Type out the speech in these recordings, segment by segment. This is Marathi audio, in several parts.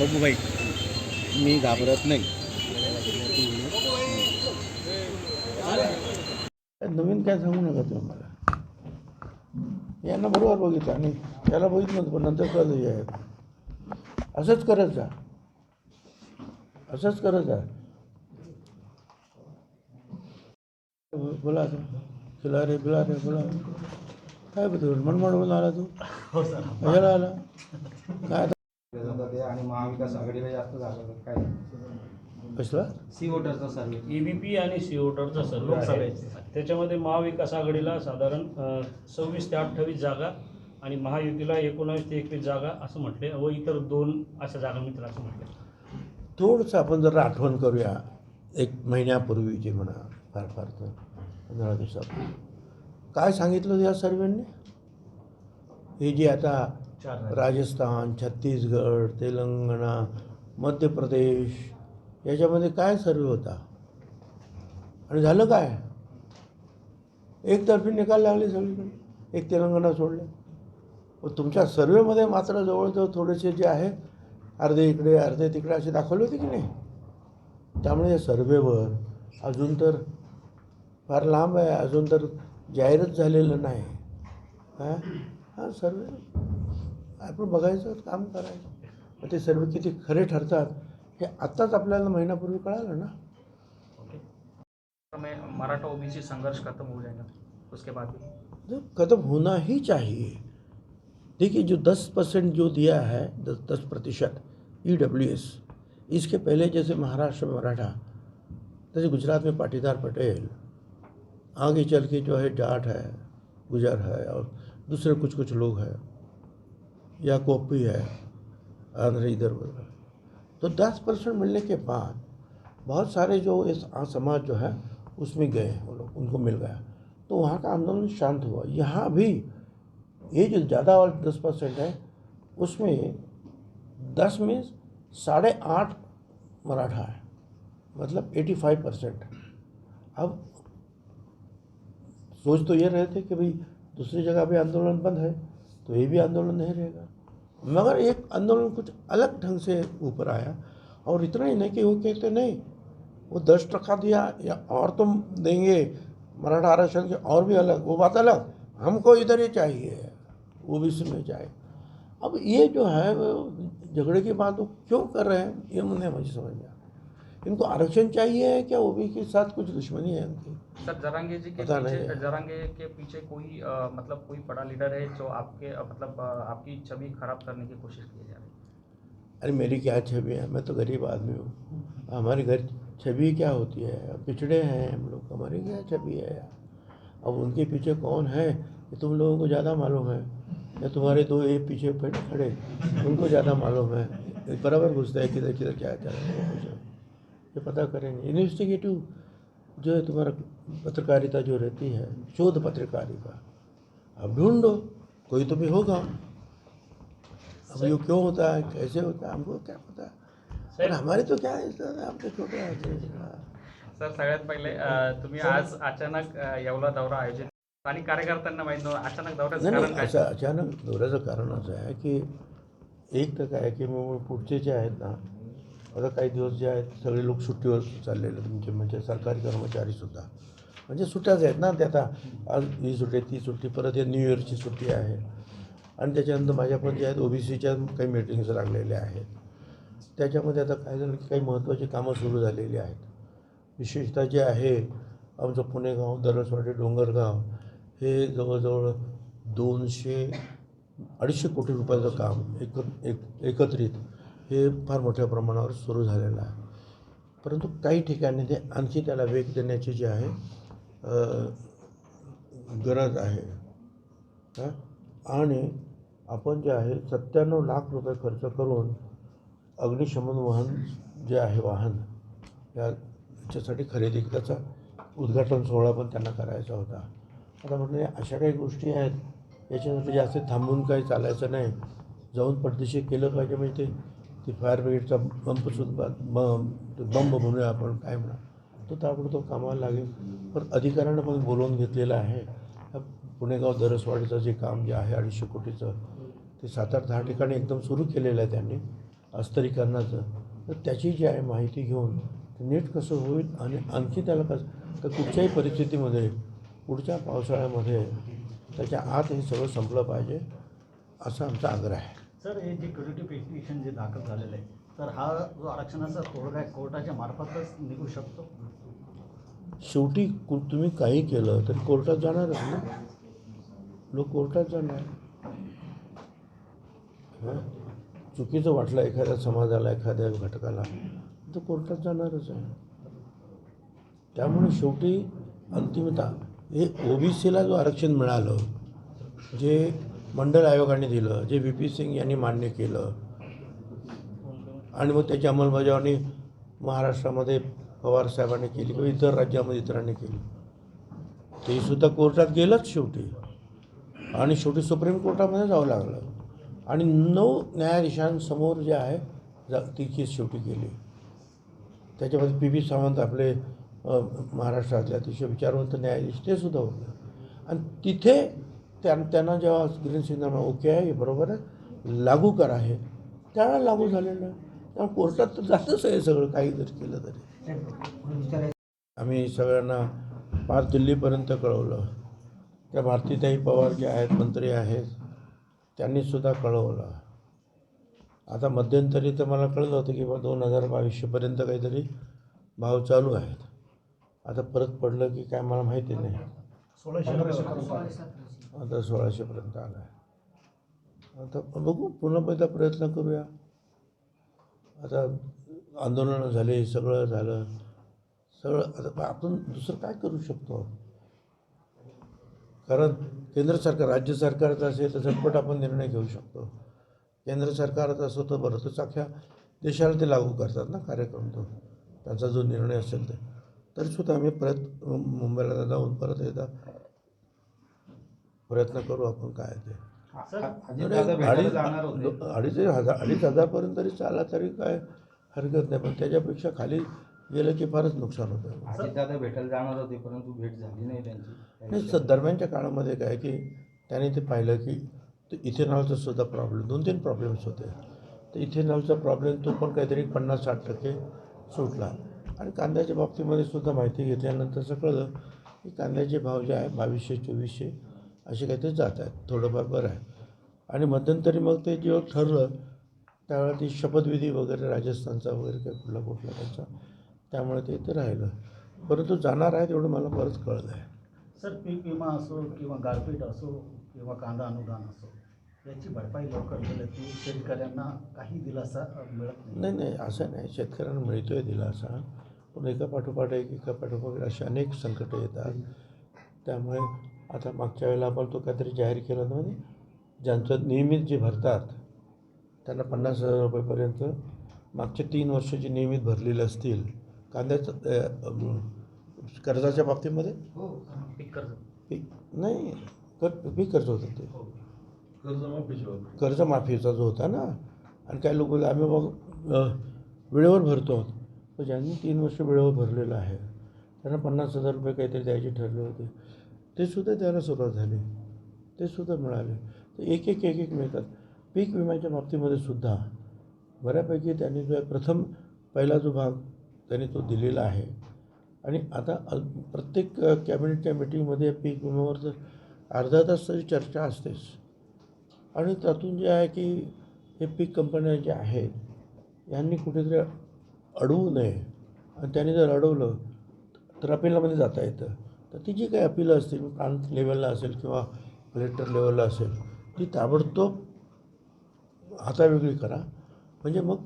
बघू भाई मी घाबरत नाही. नवीन काय सांगू नका तुम्हाला यांना बरोबर बघितलं आणि त्याला बघितलं पण नंतर कळलं हे आहे असंच करत जा. असंच करत जा. बोला खिला रे बिला रे बोला. काय बघतो मनमाड बोलून आला तू? कशाला आला. काय आणि महाविकास आघाडीला जास्त झालं काय? कसला? सी वोटरचा सर्वे ईबीपी आणि सी वोटरचा सर्व आहे. त्याच्यामध्ये महाविकास आघाडीला साधारण सव्वीस ते अठ्ठावीस जागा आणि महायुतीला एकोणावीस ते एकवीस जागा असं म्हटले व इतर दोन अशा जागा मित्र असं म्हटले. थोडंसं आपण जर आठवण करूया एक महिन्यापूर्वीची म्हणा फार फार तर पंधरा दिवसापूर्वी. काय सांगितलं या सर्वांनी? हे जे आता राजस्थान छत्तीसगड तेलंगणा मध्य प्रदेश याच्यामध्ये काय सर्वे होता? आणि झालं काय? एकतर्फी निकाल लागले सगळीकडे. एक तेलंगणा सोडले. व तुमच्या सर्वेमध्ये मात्र जवळजवळ थोडेसे जे आहे अर्धे इकडे अर्धे तिकडे असे दाखवले होते की नाही? त्यामुळे या सर्वेवर अजून तर फार लांब आहे. अजून तर जाहीरच झालेलं नाही. हां? हां सर्वे. आपण बघायचं काम करायचं. मग ते सर्वे किती खरे ठरतात हे आत्ताच आपल्याला महिन्यापूर्वी कळालं ना. मराठा ओबीसी संघर्ष खत्म हो जाएगा उसके बाद खत्म होना ही चाहिए. देखिए जो दस परसेंट जो दिया है दस दस प्रतिशत ई डब्ल्यू एस इसके पहले जैसे महाराष्ट्र में मराठा जैसे गुजरात में पाटीदार पटेल आगे चल के जो है जाट है गुजर है और दूसरे कुछ कुछ लोग हैं या कोपी है आंध्र इधर उधर तो दस परसेंट मिलने के बाद बहुत सारे जो इस समाज जो है, उसमें गए वो लोग उनको मिल गया। तो वहाँ का आंदोलन शांत हुआ। यहाँ भी ये जो ज़्यादा वाला दस परसेंट है, उसमें दस में साढ़े आठ मराठा है। मतलब एटी फाइव परसेंट। अब सोच तो ये रहे थे कि भाई दूसरी जगह भी आंदोलन बंद है तो ये भी आंदोलन नहीं रहेगा। मगर एक आंदोलन कुछ अलग ढंग से ऊपर आया और इतना ही नहीं कि वो कहते, नहीं, वो दस टका दिया या और तुम देंगे, मराठा आरक्षण के और भी अलग, वो बात अलग, हमको इधर ही चाहिए, वो भी में जाए। अब ये जो है झगड़े की बात वो क्यों कर रहे हैं, ये मुझे मुझे समझ में इनको आरक्षण चाहिए है क्या? वो भी के साथ कुछ दुश्मनी है उनकी सर जरांगे जी के पीछे। जरांगे के पीछे कोई अ, मतलब कोई बड़ा लीडर है जो आपके अ, मतलब अ, आपकी छवि खराब करने की कोशिश की जा रही है? अरे मेरी क्या छवि है? मैं तो गरीब आदमी हूँ। हमारे घर छवि क्या होती है? पिछड़े हैं हम लोग। हमारी क्या छवि है अब उनके पीछे कौन है? ये तुम लोगों को ज़्यादा मालूम है। या तुम्हारे दो एक पीछे खड़े उनको ज़्यादा मालूम है। बराबर घुसता है किधर किधर क्या चल रहा है। ये पता करेंगे। इन्वेस्टिगेटिव जो है तुम्हारा पत्रकारिता जो रहती है शोध पत्रकारिता। अब ढूंढो कोई तो भी होगा। अब ये क्यों होता है कैसे होता है हमको क्या पता? पर हमारे तो क्या है तो छोटे हैं। सर सगळ्यात पहिले तुम्ही आज अचानक येवला दौरा आयोजित आणि कार्यकर्त्यांना माहीत नव्हतं अचानक दौऱ्याचं कारण नाही काय? असं अचानक दौऱ्याचं कारण असं आहे की एक तर काय की मग पुढचे जे आहेत ना आता काही दिवस जे आहेत सगळे लोक सुट्टीवर चाललेले तुमचे म्हणजे, म्हणजे सरकारी कर्मचारीसुद्धा म्हणजे सुट्ट्याच आहेत ना ते आता आज ही सुट्टी ती सुट्टी परत या न्यू इयरची सुट्टी आहे. आणि त्याच्यानंतर माझ्या पण जे आहेत ओबीसीच्या काही मीटिंग्स लागलेल्या आहेत. त्याच्यामध्ये आता काय झालं की काही महत्त्वाची कामं सुरू झालेली आहेत. विशेषतः जे आहे आमचं पुणेगाव दरसवाडी डोंगरगाव हे जवळजवळ दोनशे अडीचशे कोटी रुपयाचं काम एक एक एकत्रित हे फार मोठ्या प्रमाणावर सुरू झालेलं आहे. परंतु काही ठिकाणी ते आणखी त्याला वेग देण्याची जी आहे गरज आहे. आणि आपण जे आहे सत्त्याण्णव लाख रुपये खर्च करून अग्निशमन वाहन जे आहे वाहन याच्यासाठी खरेदी त्याचा उद्घाटन सोहळा पण त्यांना करायचा होता. आता म्हणजे अशा काही गोष्टी आहेत याच्यासाठी जास्त थांबून काही चालायचं नाही. जाऊन पडदेशी केलं पाहिजे म्हणजे ते ते फायर ब्रिगेडचा पंपसुद्धा बंब बंब म्हणूया आपण काय म्हणा. तो ताबडतोब कामाला लागेल. पण अधिकाऱ्यांना पण बोलवून घेतलेलं आहे. पुणेगाव दरसवाडीचं जे काम जे आहे अडीचशे कोटीचं ते सात आठ दहा ठिकाणी एकदम सुरू केलेलं आहे त्यांनी अस्तरीकरणाचं. तर त्याची जी आहे माहिती घेऊन ते नीट कसं होईल आणि आणखी त्याला कसं तर कुठच्याही परिस्थितीमध्ये पुढच्या पावसाळ्यामध्ये त्याच्या आत हे सगळं संपलं पाहिजे असा आमचा आग्रह आहे. सर हे जे क्युरिटी पिटिशन जे दाखल झालेलं आहे तर हा जो आरक्षणाचा तोडगा आहे कोर्टाच्या मार्फतच निघू शकतो? शेवटी कु तुम्ही काही केलं तरी कोर्टात जाणारच ना? लोक कोर्टात जाणार. चुकीचं वाटलं एखाद्या समाजाला एखाद्या घटकाला तर कोर्टात जाणारच आहे. त्यामुळे शेवटी अंतिमता हे ओबीसीला जो आरक्षण मिळालं जे मंडळ आयोगाने दिलं जे व्ही पी सिंग यांनी मान्य केलं. आणि मग त्याची अंमलबजावणी महाराष्ट्रामध्ये पवार साहेबांनी केली किंवा इतर राज्यामध्ये इतरांनी केली. ते सुद्धा कोर्टात गेलंच शेवटी. आणि शेवटी सुप्रीम कोर्टामध्ये जावं लागलं. आणि नऊ न्यायाधीशांसमोर जे आहे जा तिची शेवटी केली त्याच्यामध्ये पी बी सावंत आपले महाराष्ट्रातले अतिशय विचारवंत न्यायाधीश ते सुद्धा होते. आणि तिथे त्या त्यांना जेव्हा ग्रीन सिग्नल ओके आहे हे बरोबर आहे. लागू करा हे. त्यावेळेला लागू झालेलं आहे. त्यामुळे कोर्टात तर जातच आहे सगळं काही जरी केलं तरी. आम्ही सगळ्यांना पार दिल्लीपर्यंत कळवलं. त्या भारतीताई पवार जे आहेत मंत्री आहेत त्यांनीसुद्धा कळवलं. आता मध्यंतरी तर मला कळलं होतं की बा दोन हजार बावीसशेपर्यंत काहीतरी भाव चालू आहेत. आता परत पडलं की काय मला माहिती नाही. सोळाशे आता सोळाशेपर्यंत आलं आहे आता बघू पुन्हा एकदा प्रयत्न करूया. आता आंदोलनं झाले सगळं झालं. सगळं आता आपण दुसरं काय करू शकतो? कारण केंद्र सरकार राज्य सरकारचं असेल तर झटपट आपण निर्णय घेऊ शकतो. केंद्र सरकारचं असं तर बरं. तर अख्ख्या देशाला ते लागू करतात ना कार्यक्रम तो. त्यांचा जो निर्णय असेल ते. तरीसुद्धा आम्ही परत मुंबईला जाऊन परत एकदा प्रयत्न करू आपण काय ते. अजितदादा भेटायला जाणार होते. अडीच अडीच हजार अडीच हजारपर्यंत तरी चाला तरी काय हरकत नाही पण त्याच्यापेक्षा खाली गेलं की फारच नुकसान होतं. भेटायला जाणार होते परंतु भेट झाली नाही त्यांची. नाही दरम्यानच्या काळामध्ये काय की त्याने ते पाहिलं की ते इथेनॉलचा सुद्धा प्रॉब्लेम दोन तीन प्रॉब्लेम्स होते. तर इथेनॉलचा प्रॉब्लेम तो पण काहीतरी पन्नास साठ टक्के सुटला. आणि कांद्याच्या बाबतीमध्ये सुद्धा माहिती घेतल्यानंतर कळलं की कांद्याचे भाव जे आहे बावीसशे चोवीसशे असे काहीतरी जात आहेत थोडंफार बरं आहे. आणि मध्यंतरी मग ते जेव्हा ठरलं त्यावेळेला ती शपथविधी वगैरे राजस्थानचा वगैरे काही कुठला कुठला त्यांचा त्यामुळे ते इथे राहिलं. परंतु जाणार आहे तेवढं मला बरंच कळलं आहे सर पीक विमा असो किंवा गारपीट असो किंवा कांदा अनुदान असो याची भरपाई लवकर की शेतकऱ्यांना काही दिलासा मिळत नाही? नाही नाही असं नाही. शेतकऱ्यांना मिळतो आहे दिलासा. पण एका पाठोपाठ एक एका पाठोपाठ अशी अनेक संकटं येतात. त्यामुळे आता मागच्या वेळेला आपण तो काहीतरी जाहीर केला होता म्हणजे ज्यांचं नियमित जे भरतात त्यांना पन्नास हजार रुपयेपर्यंत मागचे तीन वर्ष जे नियमित भरलेले असतील कांद्याचं कर्जाच्या बाबतीमध्ये? पीक कर्ज. पीक नाही कर पीक कर्ज होतं ते. कर्जमाफीचा जो होता ना आणि काही लोक आम्ही मग वेळेवर भरतो. तर ज्यांनी तीन वर्ष वेळेवर भरलेलं आहे त्यांना पन्नास हजार रुपये काहीतरी द्यायचे ठरले होते ते सुद्धा द्यायला सुरुवात झाली. ते सुद्धा मिळाले. तर एक एक एक एक मिळतात. पीक विम्याच्या बाबतीमध्ये सुद्धा बऱ्यापैकी त्यांनी जो आहे प्रथम पहिला जो भाग त्यांनी तो दिलेला आहे. आणि आता प्रत्येक कॅबिनेटच्या मिटिंगमध्ये पीक विम्यावर तर अर्धा तास तरी चर्चा असतेच. आणि त्यातून जे आहे की हे पीक कंपन्या ज्या आहेत यांनी कुठेतरी अडवू नये. आणि त्याने जर अडवलं तर अपिलामध्ये जाता येतं. तर ती जी काही अपिलं असतील प्रांत लेवलला असेल किंवा कलेक्टर लेवलला असेल ती ताबडतोब हातावेगळी करा. म्हणजे मग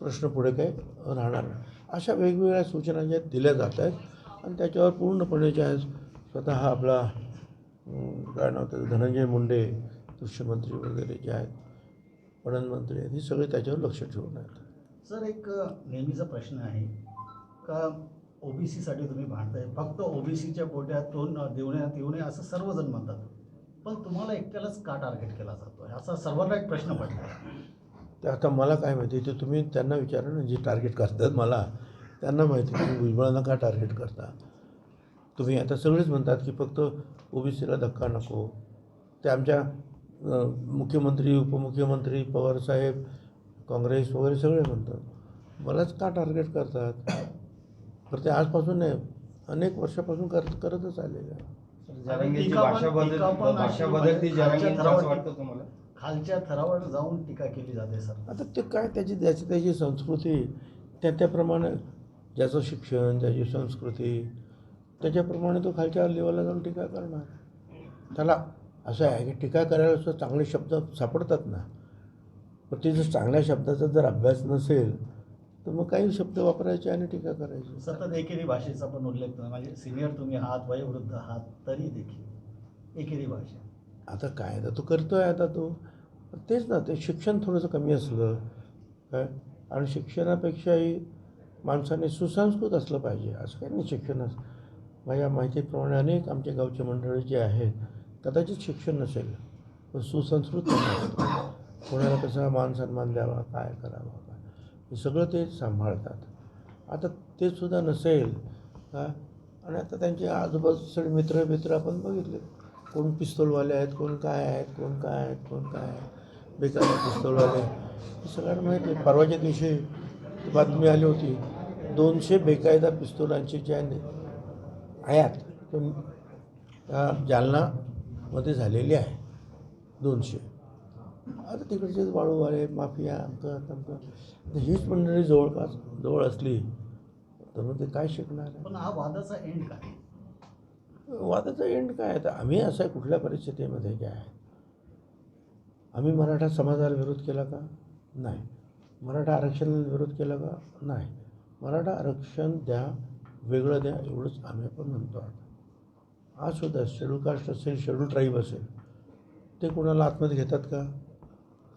प्रश्न पुढे काही राहणार नाही. अशा वेगवेगळ्या सूचना ज्या दिल्या जात आहेत आणि त्याच्यावर पूर्णपणे जे आहे स्वतः आपला काय नाव त्याचं धनंजय मुंडे कृषीमंत्री वगैरे जे आहेत पणन मंत्री आहेत हे सगळे त्याच्यावर लक्ष ठेवून आहेत. सर एक नेहमीचा प्रश्न आहे का ओबीसीसाठी तुम्ही भांडताय? फक्त ओबीसीच्या पोट्यात तोंड देवण्यात येऊ नये असं सर्वजण म्हणतात. पण तुम्हाला एकट्यालाच का टार्गेट केला जातो असा सर्वांना एक प्रश्न पडला ते आता मला काय माहिती ते तुम्ही त्यांना विचारा ना जे टार्गेट करतात मला. त्यांना माहिती तुम्ही भुजबळांना का टार्गेट करता? तुम्ही आता सगळेच म्हणतात की फक्त ओबीसीला धक्का नको. ते आमच्या मुख्यमंत्री उपमुख्यमंत्री पवारसाहेब काँग्रेस वगैरे सगळे म्हणतात. मलाच का टार्गेट करतात? तर ते आजपासून नाही अनेक वर्षापासून करत करतच आलेलं आहे जरांगेची टीका पण- भाषा बदल टीका पण भाषा अशी बदलती खालच्या जरांगेंची असं थरावर- वाटतं तुम्हाला? खालच्या थरावर जाऊन टीका केली जाते सर. आता ते काय त्याची त्याची त्याची संस्कृती त्या त्याप्रमाणे ज्याचं शिक्षण त्याची संस्कृती त्याच्याप्रमाणे तो खालच्या लेवलला जाऊन टीका करणार. त्याला असं आहे की टीका करायला सुद्धा चांगले शब्द सापडतात ना? पण ते जर चांगल्या शब्दाचा जर अभ्यास नसेल तर मग काही शब्द वापरायचे आणि टीका करायची. सतत एकेरी भाषेचा पण उल्लेख म्हणजे सिनियर तुम्ही आहात वयोवृद्ध आहात तरी देखील एकेरी भाषा. आता काय आता तो करतोय आता तो. तेच ना ते शिक्षण थोडंसं कमी असलं काय? आणि शिक्षणापेक्षाही माणसाने सुसंस्कृत असलं पाहिजे असं काही नाही शिक्षणच माझ्या माहितीप्रमाणे अनेक आमच्या गावचे मंडळी जे आहेत कदाचित शिक्षण नसेल पण सुसंस्कृत कोणाला कसा मान सन्मान द्यावा काय करावा काय? हे सगळं ते सांभाळतात. आता ते सुद्धा नसेल का आणि आता त्यांचे आजूबाजू सगळे मित्र मित्र आपण बघितले. कोण पिस्तोलवाले आहेत कोण काय आहेत कोण काय आहेत कोण काय आहेत? बेकार पिस्तोलवाले. हे सगळ्यांना माहिती आहे. परवाच्या दिवशी बातमी आली होती दोनशे बेकायदा पिस्तोलांचे जे आहे आयात तो जालनामध्ये झालेली आहे. दोनशे. आता तिकडचेच वाळूवाले माफिया अमकं तमकं हीच मंडळी जवळपास जवळ असली तर मग ते काय शिकणार? आहे पण हा वादाचा एंड काय? वादाचा एंड काय? आहे? तर आम्ही असं कुठल्या परिस्थितीमध्ये जे आहे आम्ही मराठा समाजाला विरोध केला का? नाही. मराठा आरक्षणाला विरोध केला का? नाही. मराठा आरक्षण द्या वेगळं द्या एवढंच आम्ही पण म्हणतो आता. आज सुद्धा शेड्यूल कास्ट असेल शेड्यूल ट्राईब असेल ते कोणाला आतमध्ये घेतात का?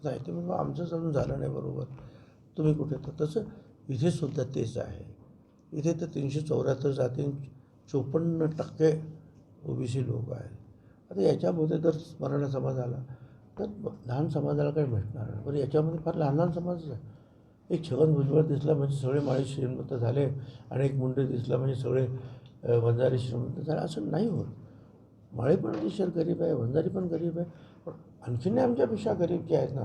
नाही ते मग आमचंच अजून झालं नाही बरोबर. तुम्ही कुठे तर तसं इथे सुद्धा तेच आहे. इथे तर तीनशे चौऱ्याहत्तर जाती चोपन्न टक्के ओबीसी लोक आहेत. आता याच्यामध्ये जर मराठा समाज आला तर लहान समाजाला काही भेटणार नाही. पण याच्यामध्ये फार लहान लहान समाज आहे. एक छगन भुजबळ दिसला म्हणजे सगळे माळी श्रीमंत झाले आणि एक मुंडे दिसला म्हणजे सगळे वंजारी श्रीमंत झाले. असं नाही होत. माळी पण अतिशय गरीब आहे वंजारी पण गरीब आहे. आणखीन आमच्यापेक्षा गरीब जे आहेत ना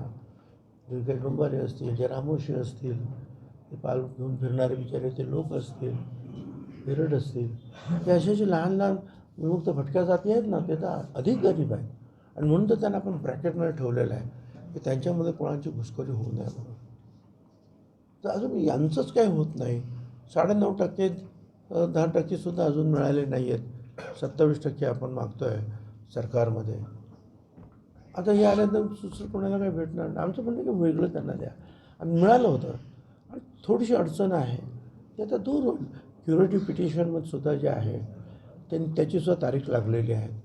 जे काही डोंबारे असतील जे रामोशी असतील ते पाल घेऊन फिरणारे बिचारे ते लोक असतील बिरड असतील हे असे जे लहान लहान विमुक्त भटक्या जाती आहेत ना ते तर अधिक गरीब आहेत. आणि म्हणून तर त्यांना आपण ब्रॅकेटमध्ये ठेवलेलं आहे की त्यांच्यामध्ये कोणाची घुसखोरी होऊ नये म्हणून. तर अजून यांचंच काही होत नाही. साडेनऊ टक्के दहा टक्केसुद्धा अजून मिळाले नाही आहेत सत्तावीस टक्के आपण मागतो आहे सरकारमध्ये. आता हे आल्यानंतर दुसरं कोणाला काही भेटणार नाही. आमचं म्हणणं की वेगळं त्यांना द्या. आणि मिळालं होतं. आणि थोडीशी अडचण आहे. ते आता दूर होईल. क्युरेटिव्ह पिटिशनमध्ये सुद्धा जे आहे त्यांनी त्याचीसुद्धा तारीख लागलेली आहे.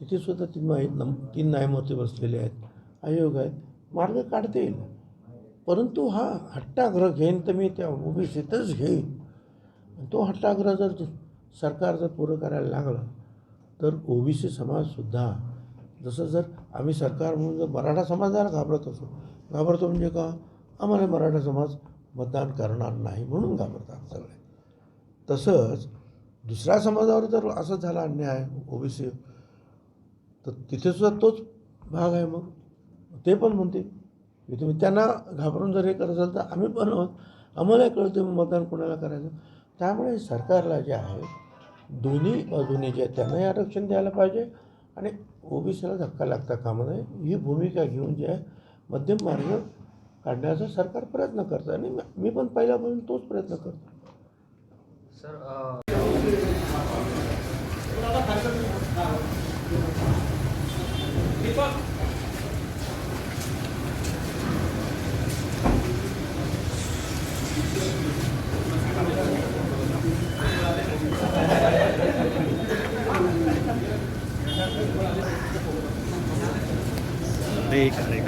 तिथेसुद्धा तीन माही नम तीन न्यायमूर्ती बसलेले आहेत. आयोग आहेत. मार्ग काढता येईल. परंतु हा हट्टाग्रह घेईन तर मी त्या ओबीसीतच घेईन. तो हट्टाग्रह जर सरकार जर पुरं करायला लागलं तर ओबीसी समाजसुद्धा जसं जर आम्ही सरकार म्हणून जर मराठा समाजाला घाबरत असो घाबरतो म्हणजे का? आम्हाला मराठा समाज मतदान करणार नाही म्हणून घाबरतात सगळे. तसंच दुसऱ्या समाजावर जर असं झाला अन्याय ओबीसी तर तिथेसुद्धा तोच भाग आहे मग. ते पण म्हणते की तुम्ही त्यांना घाबरून जर हे करत असाल तर आम्ही पण आहोत. आम्हाला कळतं मग मतदान कोणाला करायचं. त्यामुळे सरकारला जे आहे दोन्ही बाजूने जे आहे त्यांनाही आरक्षण द्यायला पाहिजे आणि ओबीसीला धक्का लागता कामा नये. ही भूमिका घेऊन जे आहे मध्यम मार्ग काढण्याचा सरकार प्रयत्न करतं आणि मी पण पहिल्यापासून तोच प्रयत्न करतो. सर अ, रे का रे का